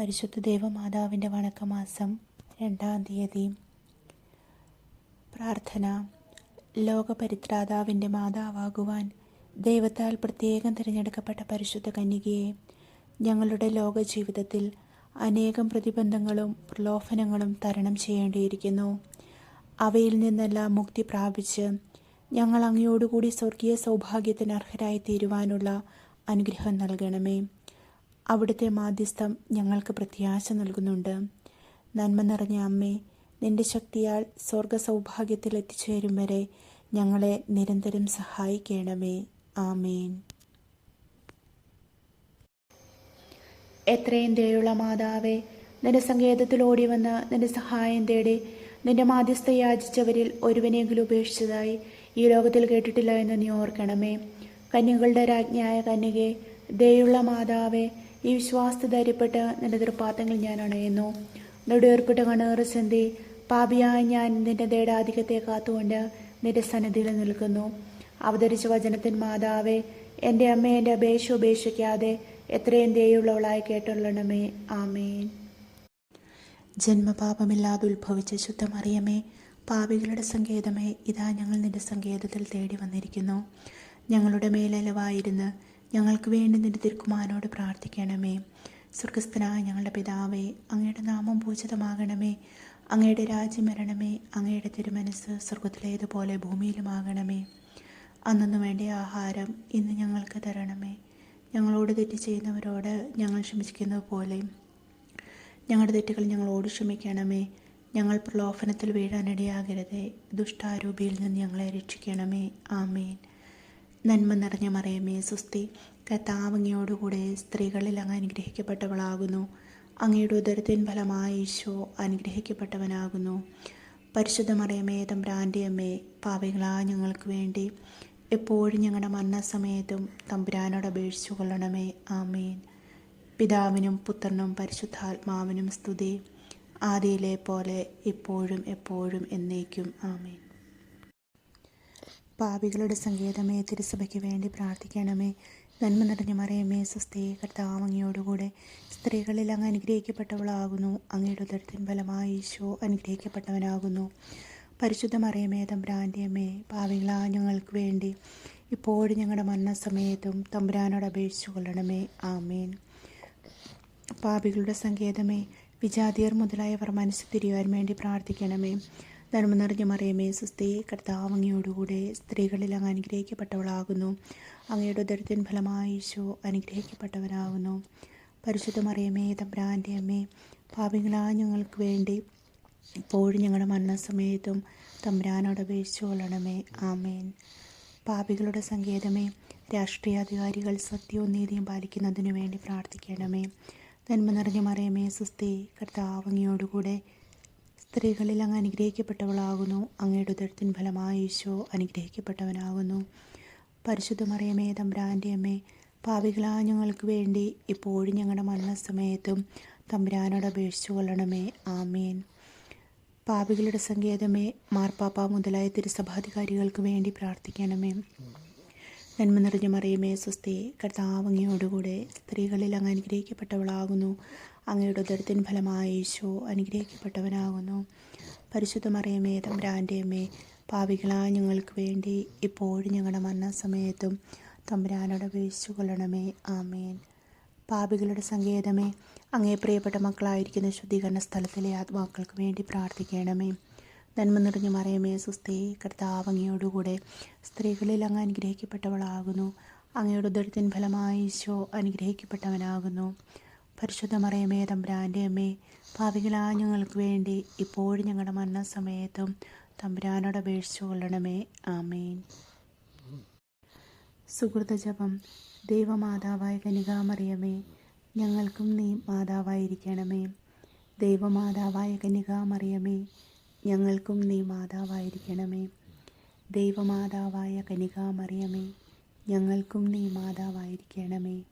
പരിശുദ്ധ ദേവമാതാവിന്റെ വണക്കമാസം രണ്ടാം തീയതി. പ്രാർത്ഥന. ലോകപരിത്രാതാവിന്റെ മാതാവാകുവാൻ ദൈവത്താൽ പ്രത്യേകം തിരഞ്ഞെടുക്കപ്പെട്ട പരിശുദ്ധ കന്യകയെ ഞങ്ങളുടെ ലോക ജീവിതത്തിൽ അനേകം പ്രതിബന്ധങ്ങളും പ്രലോഭനങ്ങളും തരണം ചെയ്യേണ്ടിയിരിക്കുന്നു. അവയിൽ നിന്നെല്ലാം മുക്തി പ്രാപിച്ച് ഞങ്ങൾ അങ്ങയോടുകൂടി സ്വർഗീയ സൗഭാഗ്യത്തിന് അർഹരായി തീരുവാനുള്ള അനുഗ്രഹം നൽകണമേ. അവിടുത്തെ മാധ്യസ്ഥം ഞങ്ങൾക്ക് പ്രത്യാശ നൽകുന്നുണ്ട്. നന്മ നിറഞ്ഞ അമ്മേ നിന്റെ ശക്തിയാൽ സ്വർഗ സൗഭാഗ്യത്തിൽ എത്തിച്ചേരും വരെ ഞങ്ങളെ നിരന്തരം സഹായിക്കണമേ. ആമേൻ. എത്രയും ദയുള്ള മാതാവേ നിന്റെ സങ്കേതത്തിൽ ഓടി വന്ന് നിന്റെ സഹായം തേടി നിന്റെ മാധ്യസ്ഥ യാചിച്ചവരിൽ ഒരുവനെങ്കിലും ഉപേക്ഷിച്ചതായി ഈ ലോകത്തിൽ കേട്ടിട്ടില്ല എന്ന് നീ ഓർക്കണമേ. കന്യകളുടെ രാജ്ഞിയായ കന്യകെ ദയുള്ള മാതാവേ ഈ വിശ്വാസത്തെ ധൈര്യപ്പെട്ട് നിന്റെ തൃപ്പാത്തങ്ങൾ ഞാൻ അണയുന്നു. നെടുവേർപ്പിട്ട കണേറ് സന്ധി പാപിയായ ഞാൻ നിന്റെ ദേടാധികത്തെ കാത്തുകൊണ്ട് നിന്റെ സന്നിധിയിൽ നിൽക്കുന്നു. അവതരിച്ച വചനത്തിൻ മാതാവേ എന്റെ അമ്മ എന്റെ അപേക്ഷ ഉപേക്ഷിക്കാതെ എത്രയും ദയുള്ളവളായി കേട്ടുള്ളണമേ. ആമേൻ. ജന്മപാപമില്ലാതെ ഉത്ഭവിച്ച ശുദ്ധമറിയമേ പാപികളുടെ സങ്കേതമേ ഇതാ ഞങ്ങൾ നിന്റെ സങ്കേതത്തിൽ തേടി വന്നിരിക്കുന്നു. ഞങ്ങളുടെ മേലലവായിരുന്ന് ഞങ്ങൾക്ക് വേണ്ടി നിന്റെ തിരുക്കുമാനോട് പ്രാർത്ഥിക്കണമേ. സ്വർഗസ്ഥനായ ഞങ്ങളുടെ പിതാവേ അങ്ങയുടെ നാമം പൂജിതമാകണമേ. അങ്ങയുടെ രാജ്യം വരണമേ. അങ്ങയുടെ തിരുമനസ് സ്വർഗത്തിലേതുപോലെ ഭൂമിയിലുമാകണമേ. അന്നു വേണ്ട ആഹാരം ഇന്ന് ഞങ്ങൾക്ക് തരണമേ. ഞങ്ങളോട് തെറ്റ് ചെയ്യുന്നവരോട് ഞങ്ങൾ ക്ഷമിക്കുന്നത് പോലെ ഞങ്ങളുടെ തെറ്റുകൾ ഞങ്ങളോട് ക്ഷമിക്കണമേ. ഞങ്ങൾ പ്രലോഭനത്തിൽ വീഴാനിടയാകരുതേ. ദുഷ്ടാരൂപിയിൽ നിന്ന് ഞങ്ങളെ രക്ഷിക്കണമേ. ആമേൻ. നന്മ നിറഞ്ഞ മറിയമേ സുസ്തി കത്താവങ്ങയോടുകൂടെ സ്ത്രീകളിൽ അങ്ങ് അനുഗ്രഹിക്കപ്പെട്ടവളാകുന്നു. അങ്ങയുടെ ഉദരത്തിൻ ഫലമായി ഈശോ അനുഗ്രഹിക്കപ്പെട്ടവനാകുന്നു. പരിശുദ്ധ മറിയമേ തമ്പുരാന്റെ അമ്മേ പാവികളാ ഞങ്ങൾക്ക് വേണ്ടി എപ്പോഴും ഞങ്ങളുടെ മരണസമയത്തും തമ്പുരാനോട് അപേക്ഷിച്ചു കൊള്ളണമേ. ആമേൻ. പിതാവിനും പുത്രനും പരിശുദ്ധാത്മാവിനും സ്തുതി. ആദിയിലെ പോലെ ഇപ്പോഴും എപ്പോഴും എന്നേക്കും. ആമേൻ. പാപികളുടെ സങ്കേതമേ തിരുസഭയ്ക്ക് വേണ്ടി പ്രാർത്ഥിക്കണമേ. നന്മ നിറഞ്ഞ മറിയമേ സ്വസ്ഥയെ കർത്താവ് അങ്ങയോടുകൂടെ. സ്ത്രീകളിൽ അങ്ങ് അനുഗ്രഹിക്കപ്പെട്ടവളാകുന്നു. അങ്ങയുടെ ഉദരത്തിൻ ഫലമായി ഈശോ അനുഗ്രഹിക്കപ്പെട്ടവനാകുന്നു. പരിശുദ്ധ മറിയമേ തമ്പുരാന്റെ പാവികളാ ഞങ്ങൾക്ക് വേണ്ടി. ഇപ്പോഴും ഞങ്ങളുടെ മരണസമയത്തും തമ്പുരാനോട് അപേക്ഷിച്ചു കൊള്ളണമേ. ആമേൻ. പാപികളുടെ സങ്കേതമേ വിജാതിയർ മുതലായവർ മനസ്സ് തിരിയുവാൻ വേണ്ടി പ്രാർത്ഥിക്കണമേ. നന്മ നിറഞ്ഞ മറിയമേ സുസ്ഥി കർത്താവ് അങ്ങയോടുകൂടെ സ്ത്രീകളിൽ അങ്ങ് അനുഗ്രഹിക്കപ്പെട്ടവളാകുന്നു. അങ്ങയുടെ ഉദരത്തിൻ ഫലമായി ഈശോ അനുഗ്രഹിക്കപ്പെട്ടവനാകുന്നു. പരിശുദ്ധ മറിയമേ തമ്പ്രാന്റെ അമ്മേ പാപികളാ ഞങ്ങൾക്ക് വേണ്ടി ഇപ്പോഴും ഞങ്ങളുടെ മരണസമയത്തും തമ്പ്രാനോട് അപേക്ഷിച്ചു കൊള്ളണമേ. ആമേൻ. പാപികളുടെ സങ്കേതമേ രാഷ്ട്രീയാധികാരികൾ സത്യവും നീതിയും പാലിക്കുന്നതിനു വേണ്ടി പ്രാർത്ഥിക്കണമേ. നന്മ നിറഞ്ഞ മറിയമേ സുസ്ഥി കർത്താവ് അങ്ങയോടുകൂടെ സ്ത്രീകളിൽ അങ്ങ് അനുഗ്രഹിക്കപ്പെട്ടവളാകുന്നു. അങ്ങയുടെ ഉദരത്തിൻ ഫലമായി ഈശോ അനുഗ്രഹിക്കപ്പെട്ടവനാകുന്നു. പരിശുദ്ധ മറിയമേ തമ്പുരാന്റെ അമ്മേ പാവികളാ ഞങ്ങൾക്ക് വേണ്ടി ഇപ്പോഴും ഞങ്ങളുടെ മരണസമയത്തും തമ്പുരാനോട് അപേക്ഷിച്ചു കൊള്ളണമേ. ആമേൻ. പാപികളുടെ സങ്കേതമേ മാർപ്പാപ്പ മുതലായ തിരുസഭാധികാരികൾക്ക് വേണ്ടി പ്രാർത്ഥിക്കണമേ. നന്മ നിറഞ്ഞ മറിയമേ സ്വസ്തി. കർത്താവങ്ങയോടുകൂടെ സ്ത്രീകളിൽ അങ്ങ് അനുഗ്രഹിക്കപ്പെട്ടവളാകുന്നു. അങ്ങയുടെ ഉദരത്തിൻ ഫലമായി ഈശോ അനുഗ്രഹിക്കപ്പെട്ടവനാകുന്നു. പരിശുദ്ധ മറിയമേ തമ്പുരാന്റെ അമ്മേ പാവികളായ ഞങ്ങൾക്ക് വേണ്ടി ഇപ്പോഴും ഞങ്ങളുടെ മരണസമയത്തും തമ്പുരാനോട് അപേക്ഷിച്ചു കൊള്ളണമേ ആമേൻ. പാപികളുടെ സങ്കേതമേ അങ്ങേ പ്രിയപ്പെട്ട മക്കളായിരിക്കുന്ന ശുദ്ധീകരണ സ്ഥലത്തിലെ ആത്മാക്കൾക്ക് വേണ്ടി പ്രാർത്ഥിക്കണമേ. നന്മ നിറഞ്ഞ മറിയമേ സുസ്ഥി കർത്താവ് അങ്ങയോടുകൂടെ. സ്ത്രീകളിൽ അങ്ങ് അനുഗ്രഹിക്കപ്പെട്ടവളാകുന്നു. അങ്ങയുടെ ഉദരത്തിൻ ഫലമായി ഈശോ അനുഗ്രഹിക്കപ്പെട്ടവനാകുന്നു. പരിശുദ്ധ മറിയമേ തമ്പുരാന്റെ അമ്മേ പാവികളായ ഞങ്ങൾക്ക് വേണ്ടി ഇപ്പോഴും ഞങ്ങളുടെ മരണസമയത്തും തമ്പുരാനോട് അപേക്ഷിച്ചു കൊള്ളണമേ. ആമേൻ. സുഹൃത ജപം. ദൈവമാതാവായ കനികാമറിയമേ ഞങ്ങൾക്കും നീ മാതാവായിരിക്കണമേ. ദൈവമാതാവായ കനികാമറിയമേ ഞങ്ങൾക്കും നീ മാതാവായിരിക്കണമേ. ദൈവമാതാവായ കനികാമറിയമേ ഞങ്ങൾക്കും നീ മാതാവായിരിക്കണമേ.